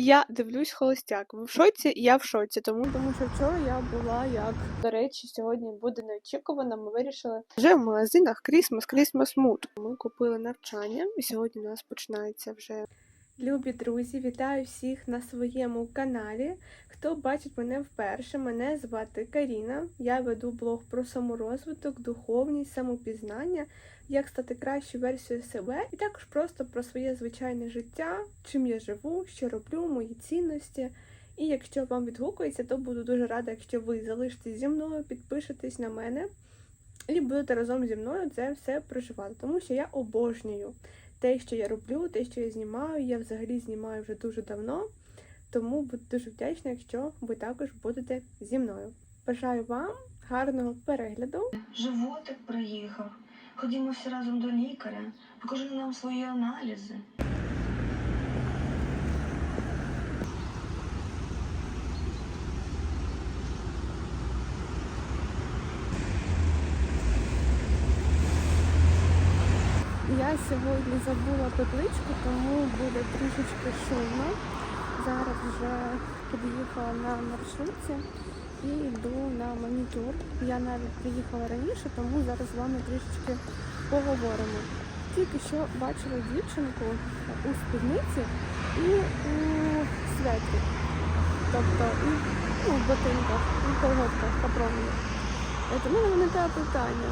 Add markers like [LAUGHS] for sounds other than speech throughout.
Я дивлюсь холостяк. Ви в шоці? Я в шоці. Тому тому що вчора я була як до речі, сьогодні буде неочікувано. Ми вирішили вже в магазинах Christmas, Christmas Mood. Ми купили навчання, і сьогодні у нас починається вже. Любі друзі, вітаю всіх на своєму каналі. Хто бачить мене вперше, мене звати Каріна. Я веду блог про саморозвиток, духовність, самопізнання, як стати кращою версією себе, і також просто про своє звичайне життя, чим я живу, що роблю, мої цінності. І якщо вам відгукується, то буду дуже рада, якщо ви залишитесь зі мною, підпишетесь на мене і будете разом зі мною це все проживати, тому що я обожнюю те, що я роблю, те, що я знімаю. Я взагалі знімаю вже дуже давно, тому буду дуже вдячна, якщо ви також будете зі мною. Бажаю вам гарного перегляду. Животик приїхав. Ходімо всі разом до лікаря. Покажи нам свої аналізи. Я сьогодні забула петличку, тому буде трішечки шумно. Зараз вже під'їхала на маршрутці і йду на манікюр. Я навіть приїхала раніше, тому зараз з вами трішечки поговоримо. Тільки що бачила дівчинку у спідниці і у светрі. Тобто і ну, в ботинках, і в колготках капронових. Е, Тому мене виникає питання.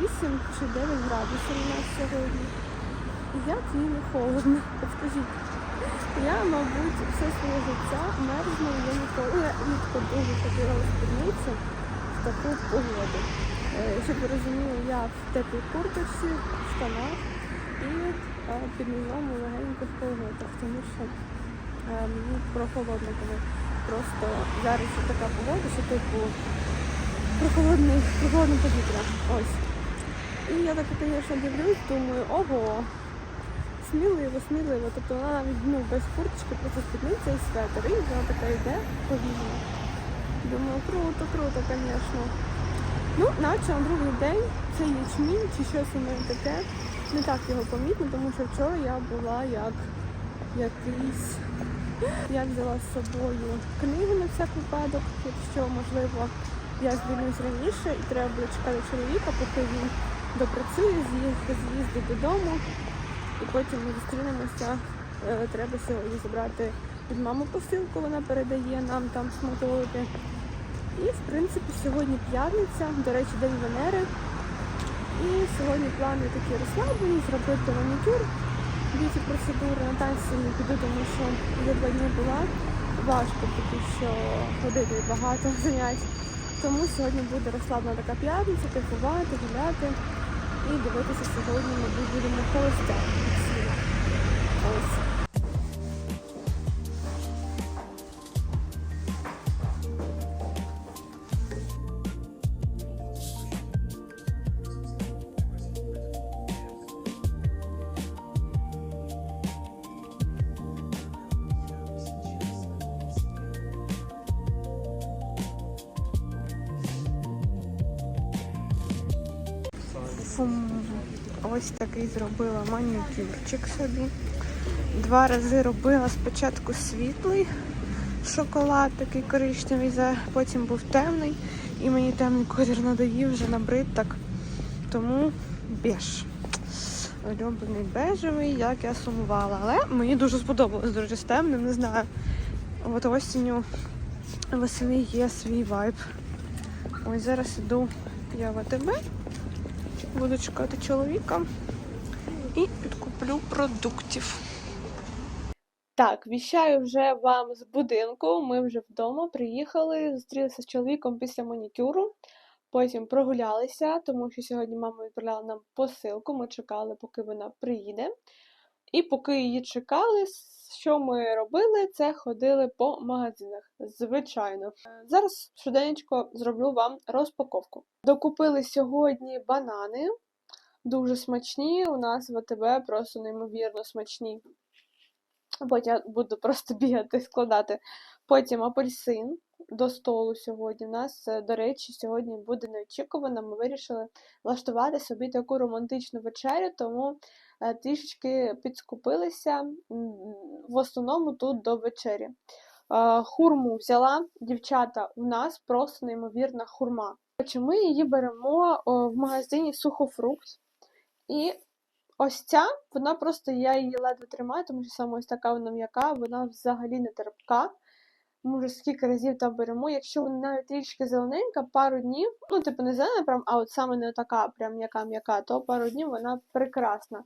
8 чи 9 градусів у нас сьогодні. Як їй не холодно? От скажіть. Я, мабуть, все своє життя мерзну, я ніколи рідко дуже ходила у спідниці в таку погоду. Е, Щоб ви розуміли, я в теплій курточці, в штанах і е, під низом у легеньких колготах, тому що е, мені прохолодно коли просто зараз така погода, що типу прохолодне повітря. Ось. І я так, звісно, дивлюсь, думаю, ого, сміливо, сміливо. Тобто вона навіть ну, без курточки, просто спідниця і светр. І вона така йде повільно. Думаю, круто, круто, звісно. Ну, наче на другий день це ячмінь чи щось у мене таке. Не так його помітно, тому що вчора я була як якийсь. Я взяла з собою книгу на всяк випадок, якщо можливо я звільнюсь раніше і треба буде чекати чоловіка, поки він допрацює, з'їздить додому. І потім ми зустрінемося. Е, Треба сьогодні забрати від мами посилку, вона передає нам там смаколики. І в принципі сьогодні п'ятниця, до речі, день Венери. І сьогодні плани такі розслаблені, зробити манікюр. Б'юті процедури на танці не піду, тому що вже два дні була. Важко поки що ходити багато [LAUGHS] занять. Тому сьогодні буде розслаблена така п'ятниця, кайфувати, гуляти і дивитися сьогодні, ми будемо холостяк. Ось. Фум. Ось такий зробила манікюрчик собі. Два рази робила спочатку світлий шоколад, такий коричневий, потім був темний. І мені темний колір надоїв вже набрид так. Тому беж. Улюблений бежевий, як я сумувала. Але мені дуже сподобалось, до речі, з темним, не знаю. От осінню восени є свій вайб. Ось зараз іду я в АТБ. Буду чекати чоловіка і підкуплю продуктів. Так, віщаю вже вам з будинку. Ми вже вдома приїхали, зустрілися з чоловіком після манікюру. Потім прогулялися, тому що сьогодні мама відправляла нам посилку. Ми чекали, поки вона приїде. І поки її чекали, що ми робили, це ходили по магазинах. Звичайно. Е, Зараз швиденько зроблю вам розпаковку. Докупили сьогодні банани. Дуже смачні. У нас в АТБ просто неймовірно смачні. Потім я буду просто [LAUGHS] бігати, складати. Потім апельсин. До столу сьогодні. У нас, е, до речі, сьогодні буде неочікувано. Ми вирішили влаштувати собі таку романтичну вечерю, тому е, трішечки підскупилися в основному тут до вечері. Е, Хурму взяла дівчата. У нас просто неймовірна хурма. Ми її беремо в магазині сухофрукт. І ось ця, вона просто я її ледве тримаю, тому що саме ось така вона м'яка, вона взагалі не терпка. Ми вже скільки разів там беремо. Якщо вона навіть трішки зелененька, пару днів, ну, типу, не зелена, прям, а от саме не така, прям м'яка-м'яка, то пару днів вона прекрасна.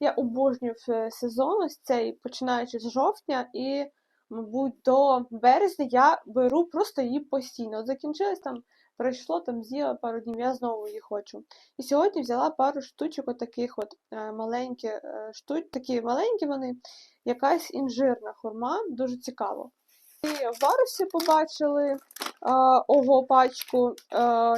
Я обожнюю е, сезон ось цей, починаючи з жовтня і, мабуть, до березня я беру просто її постійно. От закінчилось там, пройшло там з'їла пару днів, я знову її хочу. І сьогодні взяла пару штучок от е, маленькі е, штуч, такі маленькі вони, якась інжирна хурма, дуже цікаво. В Варусі побачили е, ого пачку. Е,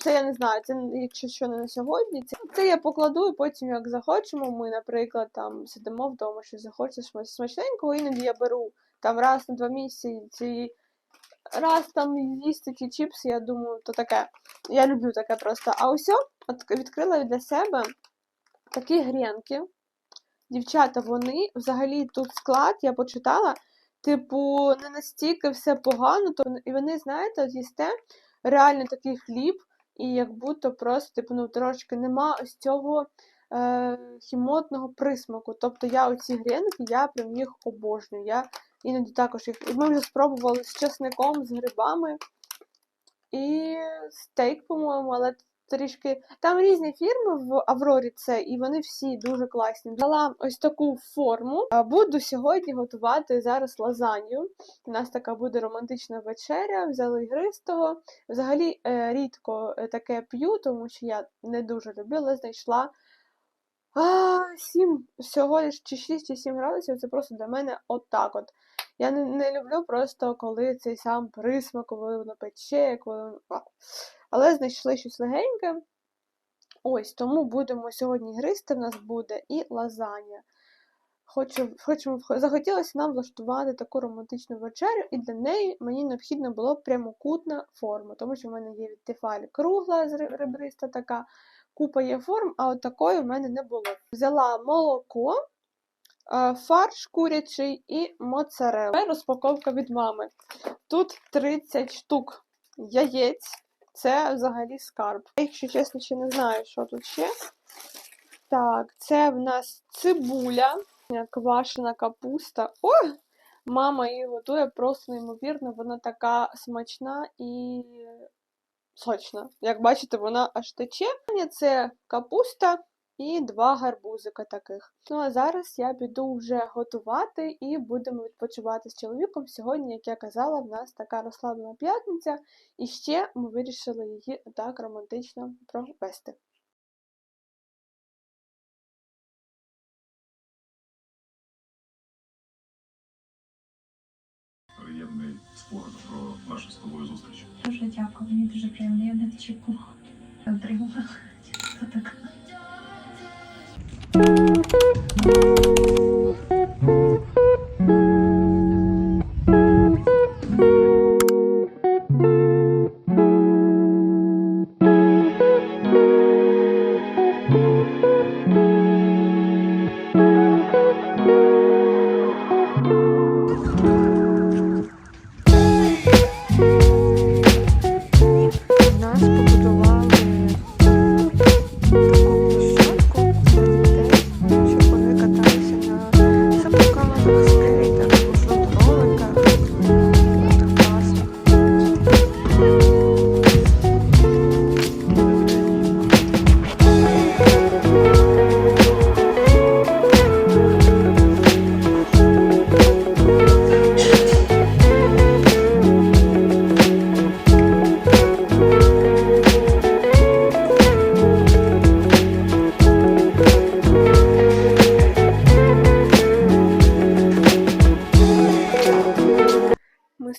це я не знаю, це якщо що не на сьогодні. Це, це я покладу і потім, як захочемо, ми, наприклад, там сидимо вдома, що захочеш смач- смачненького, іноді я беру там раз на два місяці, раз там їсти ті чіпси, я думаю, то таке. Я люблю таке просто. А ось відкрила для себе такі гренки. Дівчата, вони взагалі тут склад, я почитала, типу, не настільки все погано, то і вони, знаєте, от їсте реально такий хліб, і як будто просто, типу, ну, трошки нема ось цього е, хімотного присмаку. Тобто я оці гренки, я прям їх обожнюю. Я іноді також їх. Ми вже спробували з чесником, з грибами. І стейк, по-моєму, але трішки. Там різні фірми в Аврорі це, і вони всі дуже класні. Взяла ось таку форму. Буду сьогодні готувати зараз лазанью. У нас така буде романтична вечеря, взяли ігристого. Взагалі е, рідко е, таке п'ю, тому що я не дуже люблю, але знайшла. А, 7, всього лиш чи 6 чи 7 градусів, це просто для мене отак от. Я не, не люблю просто, коли цей сам присмак, коли воно пече, коли воно. Але знайшли щось легеньке. Ось, тому будемо сьогодні гристи, в нас буде і лазанья. Хочу, хочемо, захотілося нам влаштувати таку романтичну вечерю, і для неї мені необхідно було прямокутна форма, тому що в мене є від Тефаль кругла ребриста така, купа є форм, а от такої в мене не було. Взяла молоко, фарш курячий і моцарелла. Розпаковка від мами. Тут 30 штук яєць. Це взагалі скарб. Я, якщо чесно, ще не знаю, що тут ще. Так, це в нас цибуля, квашена капуста. О! Мама її готує просто неймовірно, вона така смачна і сочна. Як бачите, вона аж тече. Це капуста і два гарбузика таких. Ну а зараз я піду вже готувати і будемо відпочивати з чоловіком. Сьогодні, як я казала, в нас така розслаблена п'ятниця, і ще ми вирішили її так романтично провести. приємний спогад про нашу з тобою зустріч. Дуже дякую, мені дуже приємно. Я не очікувала. Отримала. Це так. Нас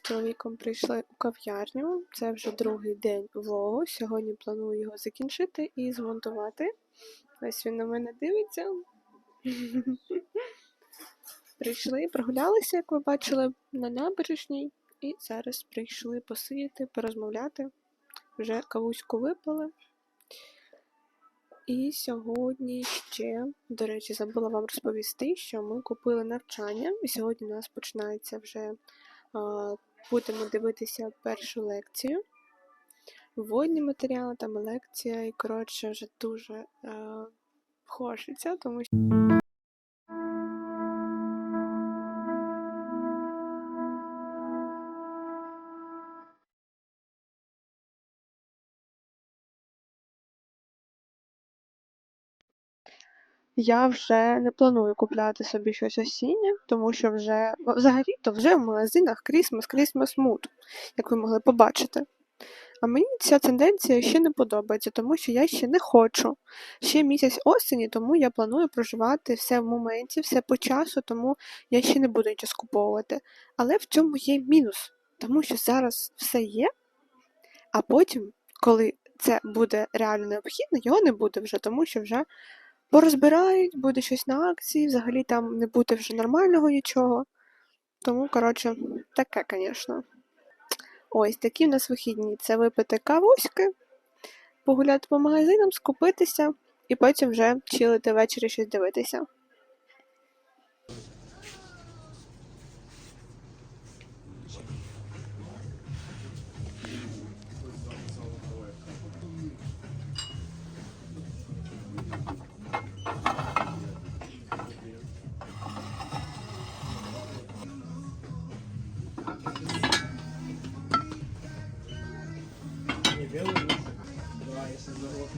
чоловіком прийшли у кав'ярню. Це вже другий день влогу. Сьогодні планую його закінчити і змонтувати. Ось він на мене дивиться. [LAUGHS] Прийшли, прогулялися, як ви бачили, на набережній. і зараз прийшли посидіти, порозмовляти. Вже кавуську випили. І сьогодні ще, до речі, забула вам розповісти, що ми купили навчання, і сьогодні у нас починається вже будемо дивитися першу лекцію. Вводні матеріали, там лекція, і коротше вже дуже е, хочеться, тому що. Я вже не планую купляти собі щось осіннє, тому що вже взагалі-то вже в магазинах Christmas, Christmas Mood, як ви могли побачити. А мені ця тенденція ще не подобається, тому що я ще не хочу. Ще місяць осені, тому я планую проживати все в моменті, все по часу, тому я ще не буду нічого скуповувати. Але в цьому є мінус, тому що зараз все є, а потім, коли це буде реально необхідно, його не буде вже, тому що вже порозбирають, буде щось на акції, взагалі там не буде вже нормального нічого. Тому, коротше, таке, звісно. Ось такі в нас вихідні. Це випити кавуськи, погуляти по магазинам, скупитися і потім вже чилити ввечері щось дивитися.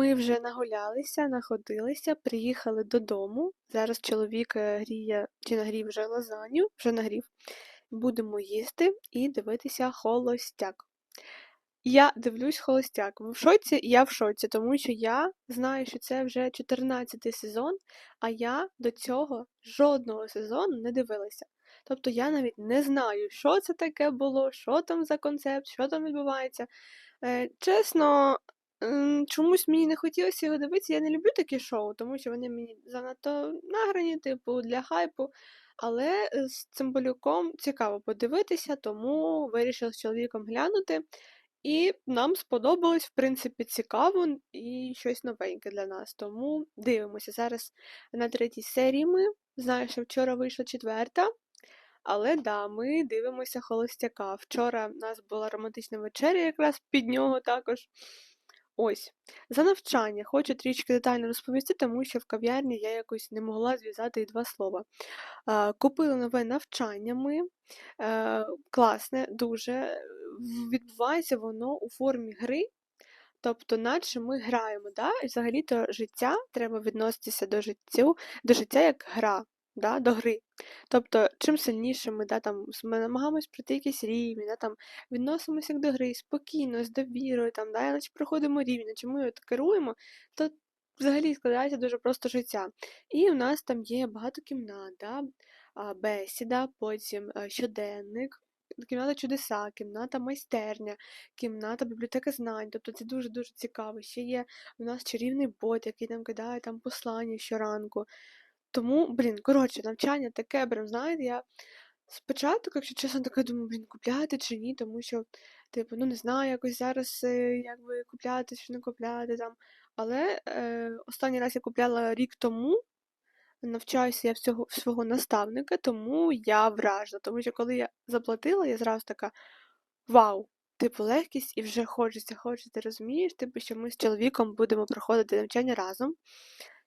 Ми вже нагулялися, находилися, приїхали додому. Зараз чоловік е, гріє чи нагрів вже лазанью, вже нагрів. Будемо їсти і дивитися холостяк. Я дивлюсь холостяк. Ви в шоці? Я в шоці, тому що я знаю, що це вже 14 сезон, а я до цього жодного сезону не дивилася. Тобто я навіть не знаю, що це таке було, що там за концепт, що там відбувається. Е, чесно, чомусь мені не хотілося його дивитися. Я не люблю такі шоу, тому що вони мені занадто награні, типу, для хайпу. Але е, з Цимбалюком цікаво подивитися, тому вирішила з чоловіком глянути. І нам сподобалось, в принципі, цікаво і щось новеньке для нас. Тому дивимося. Зараз на третій серії ми. Знаю, що вчора вийшла четверта. Але да, ми дивимося холостяка. Вчора в нас була романтична вечеря, якраз під нього також. Ось. За навчання хочу трішки детально розповісти, тому що в кав'ярні я якось не могла зв'язати два слова. Купили нове навчання ми. Е, Класне, дуже. Відбувається воно у формі гри. Тобто, наче ми граємо, да? і взагалі-то життя треба відноситися до життю, до життя як гра, да? до гри. Тобто, чим сильніше ми, да, там, ми намагаємось пройти якісь рівні, да, там, відносимося до гри спокійно, з довірою, там, да, наче проходимо рівні, наче ми от керуємо, то взагалі складається дуже просто життя. І у нас там є багато кімнат, да? бесіда, потім е, щоденник. Кімната чудеса, кімната майстерня, кімната бібліотека знань. Тобто це дуже-дуже цікаво. Ще є у нас чарівний бот, який нам кидає там послання щоранку. Тому, блін, коротше, навчання таке, прям, знаєте, я спочатку, якщо чесно, така думаю, блін, купляти чи ні, тому що, типу, ну не знаю, якось зараз е, якби купляти чи не купляти там. Але е, останній раз я купляла рік тому, навчаюся я всього свого наставника, тому я вражена. Тому що коли я заплатила, я зразу така вау! Типу, легкість і вже хочеться, хочеться, ти розумієш, типу, що ми з чоловіком будемо проходити навчання разом.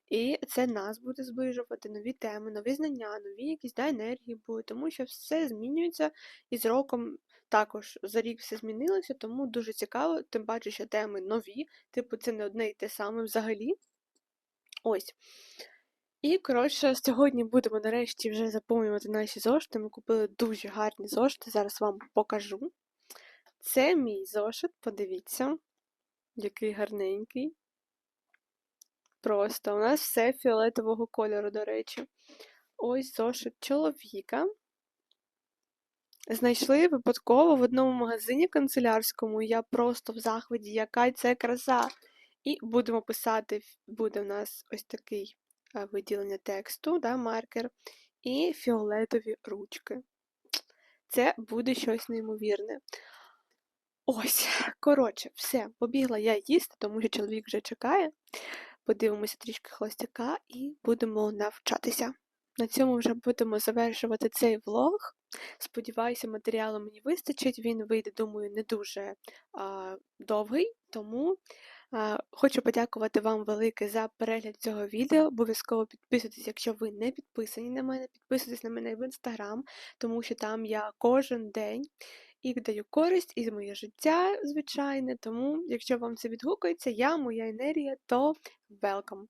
І це нас буде зближувати, нові теми, нові знання, нові якісь да, енергії будуть, тому що все змінюється і з роком також за рік все змінилося, тому дуже цікаво, тим паче, що теми нові, типу, це не одне і те саме взагалі. Ось. І, коротше, сьогодні будемо нарешті вже заповнювати наші зошити. Ми купили дуже гарні зошити, зараз вам покажу. Це мій зошит, подивіться, який гарненький. Просто. У нас все фіолетового кольору, до речі. Ось зошит чоловіка. Знайшли випадково в одному магазині канцелярському. Я просто в захваті, яка це краса. І будемо писати, буде в нас ось такий е, виділення тексту, да, маркер, і фіолетові ручки. Це буде щось неймовірне. Ось, коротше, все, побігла я їсти, тому що чоловік вже чекає. Подивимося трішки холостяка і будемо навчатися. На цьому вже будемо завершувати цей влог. Сподіваюся, матеріалу мені вистачить. Він вийде, думаю, не дуже а, довгий, тому а, хочу подякувати вам велике за перегляд цього відео. Обов'язково підписуйтесь, якщо ви не підписані на мене. Підписуйтесь на мене в інстаграм, тому що там я кожен день і даю користь із моє життя, звичайне. Тому, якщо вам це відгукується, я, моя енергія, то welcome.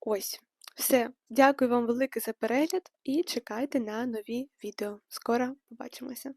Ось, все. Дякую вам велике за перегляд і чекайте на нові відео. Скоро побачимося.